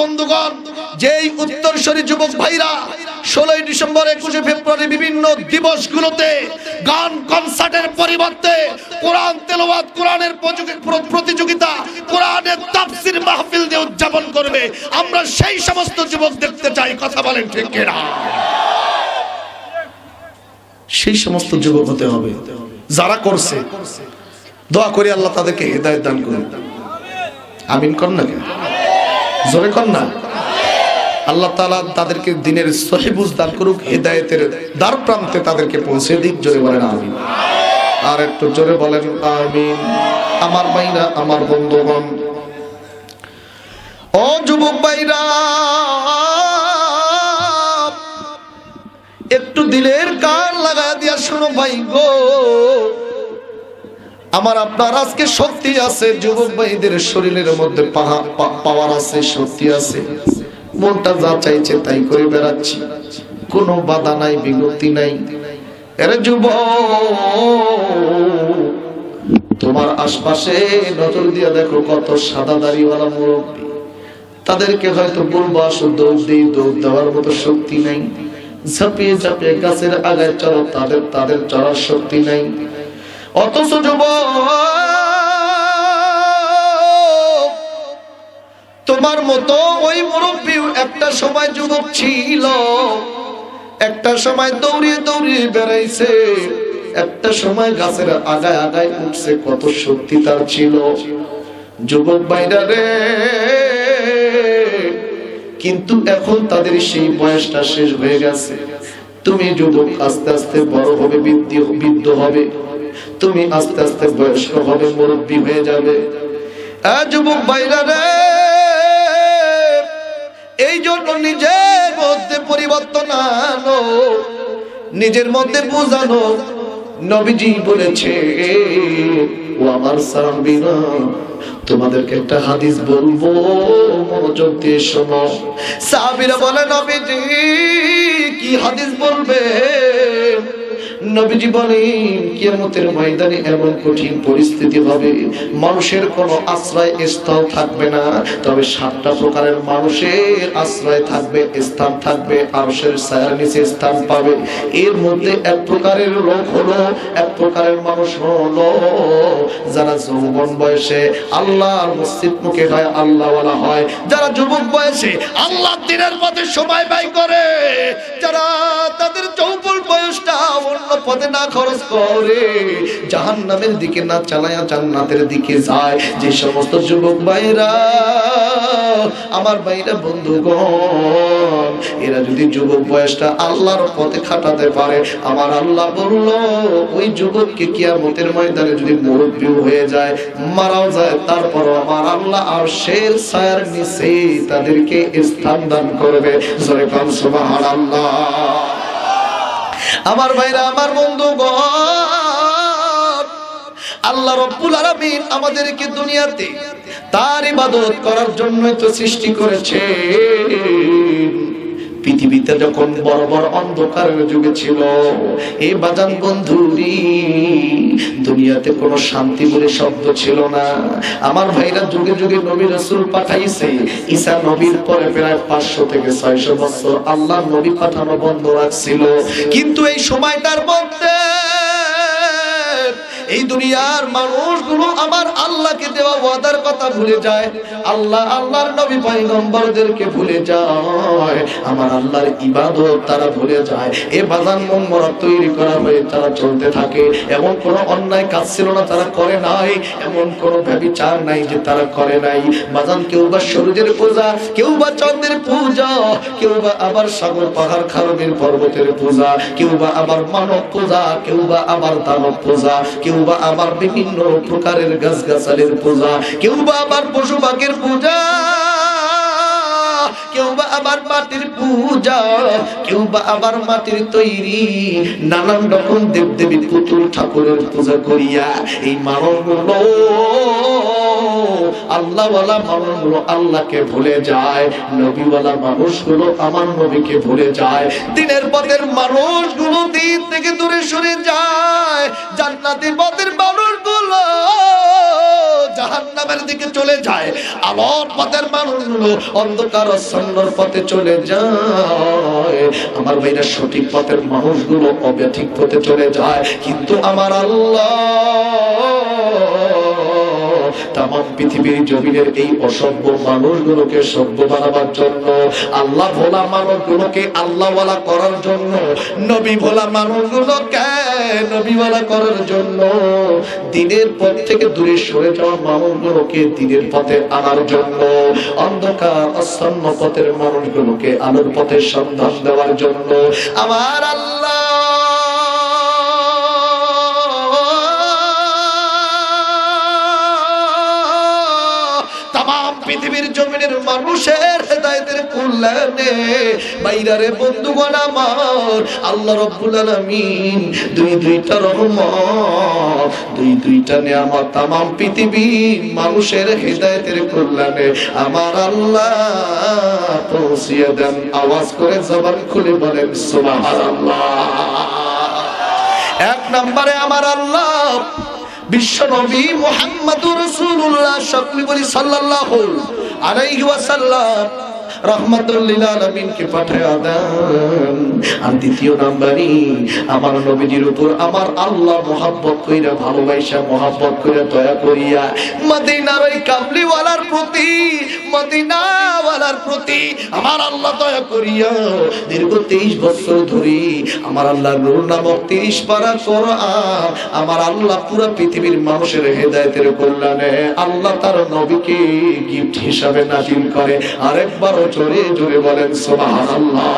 বন্ধুগণ, যেই উত্তরসরী যুবক ভাইরা ষোলোই ডিসেম্বর একুশে ফেব্রুয়ারি বিভিন্ন দিবসগুলোতে গান কনসার্টের পরিবর্তে কোরআন তেলাওয়াত, কোরআনের প্রতিযোগিতা, কোরআনের তাফসির মাহফিল দিয়ে উদযাপন করবে। আমরা সেই সমস্ত যুবক দেখতে চাই, কথা বলেন ঠিক কিনা? সেই সমস্ত যুবক হতে হবে, যারা করছে। দোয়া করি আল্লাহ তাদেরকে হেদায়ত দান করুন। আমিন কর না কেন? জোরে কর না। আল্লাহ তাআলা তাদেরকে দিনের সহিবুজ দান করুক, হেদায়েতের দ্বার প্রান্তে তাদেরকে পৌঁছে দিক, জোরে বলেন আমিন। আর একটু জোরে বলেন আমিন। আমার ভাইরা, আমার বন্ধুগণ, ও যুবক ভাইরা, একটু দিলের কান লাগা দিয়া শোনো ভাই গো। আমার আপনার আজকে শক্তি আছে, যুবক ভাইদের শরীরের মধ্যে পাওয়ার আছে, শক্তি আছে। মনটা যা চাইছে তাই করে বেড়াচ্ছি। কোনো বাধা নাই, বিগতি নাই। এর যুব তোমার আশপাশে নজর দিয়ে দেখো কত সাদা দাড়িওয়ালা মুরব্বী। তাদেরকে হয়তো বলব, আসো দৌড় দিই, দৌড় দেওয়ার মতো শক্তি নাই। ঝাঁপিয়ে ঝাঁপিয়ে গাছের আগায় চলো, তাদের তাদের চড়ার শক্তি নাই। অথচ যুব তোমার মতো ওই মুরব্বী একটা সময় যুবক ছিল। একটা সময় দৌড়িয়ে দৌড়িয়ে বেড়াইছে। একটা সময় গাছের আগায় আগায় উঠছে, কত শক্তি তার ছিল। যুবক বাইরা রে, কিন্তু এখন তাদের সেই বয়সটা শেষ হয়ে গেছে। তুমি যুবক আস্তে আস্তে বড় হবে, বৃদ্ধি বৃদ্ধ হবে। তুমি আস্তে আস্তে বয়স্ক হবে মুরব্বী হয়ে যাবে। যুবক বাইরা রে, এই জন্য নিজের মধ্যে পরিবর্তন আনো, নিজের মধ্যে বোঝানো। নবীজি বলেছে, ও আমার সাহাবীরা, তোমাদেরকে একটা হাদিস বলব, মনোযোগ দিয়ে শোনো। সাহাবীরা বলে, নবীজি, কি হাদিস বলবে? নবীজি বলেন, কিয়ামতের ময়দানে এমন কঠিন পরিস্থিতি হবে, মানুষের কোনো আশ্রয় স্থল থাকবে না, তবে সাতটা প্রকারের মানুষের আশ্রয় থাকবে, স্থান থাকবে, আরশের ছায়ার নিচে স্থান পাবে। এর মধ্যে এক প্রকারের লোক হলো, এক প্রকারের মানুষ হলো যারা যৌবন বয়সে আল্লাহর মসজিদ মুখে হয়, আল্লাহওয়ালা হয়। যারা যুবক বয়সে আল্লাহ দিনের মধ্যে সময় ব্যয় করে, যারা তাদের যৌবন বয়সটা অন্য পথে না খরচ করে, জাহান্নামের দিকে না চালায়া জান্নাতের দিকে যায়। যে সমস্ত যুবক ভাইরা আমার ভাইরা, বন্ধুগণ, এরা যদি যুবক বয়সটা আল্লাহর পথে খাটাতে পারে, আমার আল্লাহ বলল, ওই যুবককে কিয়ামতের ময়দানে যদি মুরব্বী হয়ে যায়, মারাও যায় তারপর আমার আল্লাহ আর শের ছায়ার নিচে তাদেরকে স্থান দান করবে। জয় কাম সুবহানাল্লাহ। আমার ভাইরা, আমার বন্ধু আল্লাহ রব্বুল আলামিন আমাদেরকে দুনিয়াতে তার ইবাদত করার জন্যই তো সৃষ্টি করেছে পৃথিবীতে যখন বড় বড় অন্ধকারের যুগে ছিল এই বাজান বন্ধুরি দুনিয়াতে কোনো শান্তি বলে শব্দ ছিল না। আমার ভাইরা যুগে যুগে নবী রসুল পাঠাইছে, ঈসা নবীর পরে প্রায় পাঁচশো থেকে ছয়শো বছর আল্লাহ নবী পাঠানো বন্ধ রাখছিল। কিন্তু এই সময়টার মধ্যে এই দুনিয়ার মানুষগুলো আমার আল্লাহকে দেওয়া ওয়াদার কথা ভুলে যায়। আল্লাহ, আল্লাহর নবী পয়গম্বরদেরকে ভুলে যায়। আমার আল্লাহর ইবাদত তারা ভুলে যায়। এ বাজান মন তৈরি করা হয়ে তারা চলতে থাকে। এমন কোন অন্যায় কাজ ছিল না, তারা করে নাই। এমন কোন ব্যবিচার নাই যে তারা করে নাই। বাজান কেউ বা সূর্যের পূজা, কেউ বা চন্দ্রের পূজা, কেউ বা আবার সাগর, পাহাড় খারবের পর্বতের পূজা, কেউ বা আবার মানব পূজা, কেউ বা আবার দানব পূজা, কেউ বা আবার বিভিন্ন প্রকারের গাছ গাছালির পূজা কেউ বা আবার পশু পাখির পূজা কেউ বা আবার মাটির পূজা কেউ আবার মাটির তৈরি, নানান রকম দেব দেবী পুতুল ঠাকুরের পূজা করিয়া এই মানব আল্লাহওয়ালা মানুষগুলো আল্লাহকে ভুলে যায়, নবীওয়ালা মানুষগুলো আমার নবীকে ভুলে যায়। দিনের পথের মানুষগুলো দিন থেকে দূরে সরে যায়, জান্নাতি পথের মানুষগুলো দিকে চলে যায়। আলোর পথের মানুষগুলো অন্ধকার সন্ন্যর পথে চলে যায়। আমার ভাইরা সঠিক পথের মানুষগুলো অব্যাঠিক পথে চলে যায়, কিন্তু আমার আল্লাহ তাম পৃথিবীর জমিনের এই অসভ্য মানুষগুলোকে সভ্য বানাবার জন্য, আল্লাহ ভোলা মানুষগুলোকে আল্লাহওয়ালা করার জন্য, নবী ভোলা মানুষগুলোকে নবীওয়ালা করার জন্য, দিনের পথ থেকে দূরে সরে যাওয়া মানুষগুলোকে দিনের পথে আনার জন্য, অন্ধকার অসন্ন পথের মানুষগুলোকে আলোর পথের সন্ধান দেওয়ার জন্য। আমার আল্লাহ পৃথিবীর জমিনের মানুষের হেদায়েতের কল্যাণে, বাইরারে বন্ধুগণ আমার, আল্লাহ রব্বুল আলামিন, দুই দুইটা রহমত, দুই দুইটা নিয়ামত তাম পৃথিবীর মানুষের হেদায়েতের কল্যাণে আমার আল্লাহ পৌঁছিয়ে দেন। আওয়াজ করে জবান খুলে বলেন, সুবহানাল্লাহ। এক নম্বরে আমার আল্লাহ বিশ্ব নবী মোহাম্মদুর রাসূলুল্লাহ সকলে বলি সাল্লাল্লাহু আলাইহি ওয়াসাল্লাম। দীর্ঘ তেইশ বছর ধরে আমার আল্লাহ নূর নামক তিরিশ পারা কোরআন আমার আল্লাহ পুরো পৃথিবীর মানুষের হেদায়েতের কল্যাণে আল্লাহ তার নবীকে গিফট হিসাবে নাজিল করে। আরেকবারও জোরে জোরে বলেন, সুবহানাল্লাহ।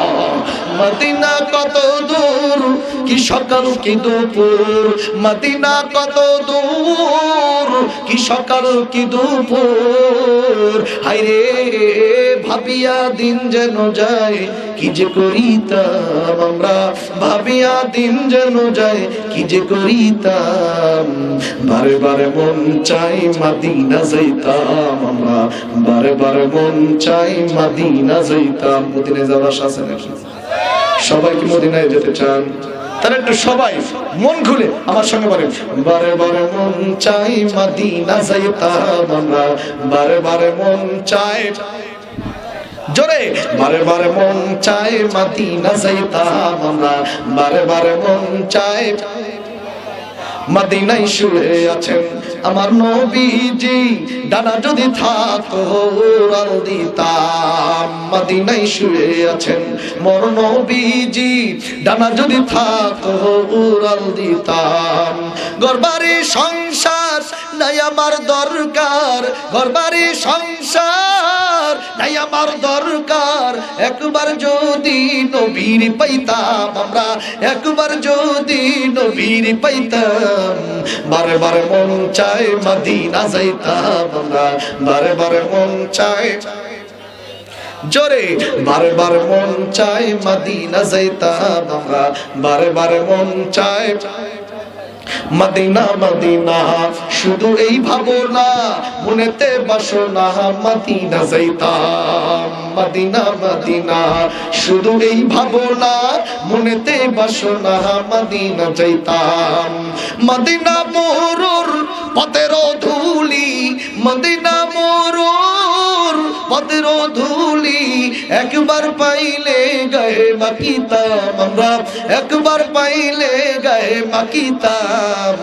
মদিনা কত দূর? কি সকাল, কি দুপুর? মদিনা কত দূর? কি সকাল, কি দুপুর? হাইরে ভাবিয়া দিন যেন যায়, কি যে করিতাম আমরা? ভাবিয়া দিন যেন যায়, কি যে করিতাম? বারে বারে মন চাই মাদিনা যাইতাম আমরা। বারে বারে মন চাই মাদিনা যাইতাম। মদিনায় যাওয়ার শাসন সবাই কি মদিনায় যেতে চান? তারা একটু সবাই মন খুলে আমার সঙ্গে বলেন। বারে বারে মন চাই মাদিনা যাইতাম আমরা। বারে বারে মন চাই জোরে। বারে বারে মন চাই মাদিনা যাইতাম আমরা। বারে বারে মন চাই মদিনায় শুয়ে আছেন। আমার নবীজি, ডানা যদি থাকতো, উড়াল দিতাম। মদিনায় শুয়ে আছেন। মোর নবীজি, ডানা যদি থাকতো, উড়াল দিতাম। গরবারি সংসার নাই আমার দরকার গরবারি সংসার নাই আমার দরকার। একবার যদি নবীর পাইতাম আমরা, একবার যদি নবীর পাইতাম বারে বারে মন চায় মদিনা যাইতাম আমরা বারে বারে মন চায়। জোরে বারে বারে মন চায় মদিনা যাইতাম আমরা বারে বারে মন চায়। Medina Medina. শুধু এই ভাবনা মনেতে বাসনা মদিনা যাইতাম। Medina Medina. শুধু এই ভাবনা মনেতে বাসনা মদিনা যাইতাম। মদিনা মোরুর পথের ধুলি, মদিনা মোরুর পথের ধুলি। একবার পাইলে গায়ে মাকিতাম আমরা। একবার পাইলে গায়ে মাকিতাম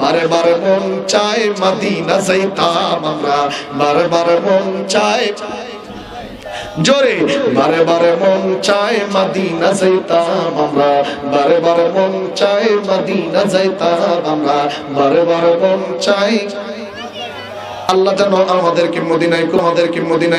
বারে বারে মন চায় মদিনা যাইতাম আমরা। বারে বারে মন চায় জোরে। বারে বারে মন চায় মদিনা যাইতাম আমরা। বারে বারে মন চায় মদিনা যাইতাম আমরা। বারে বারে মন চায় আল্লাহ যেন আমাদেরকে মদিনায় আমাদেরকে মদিনায়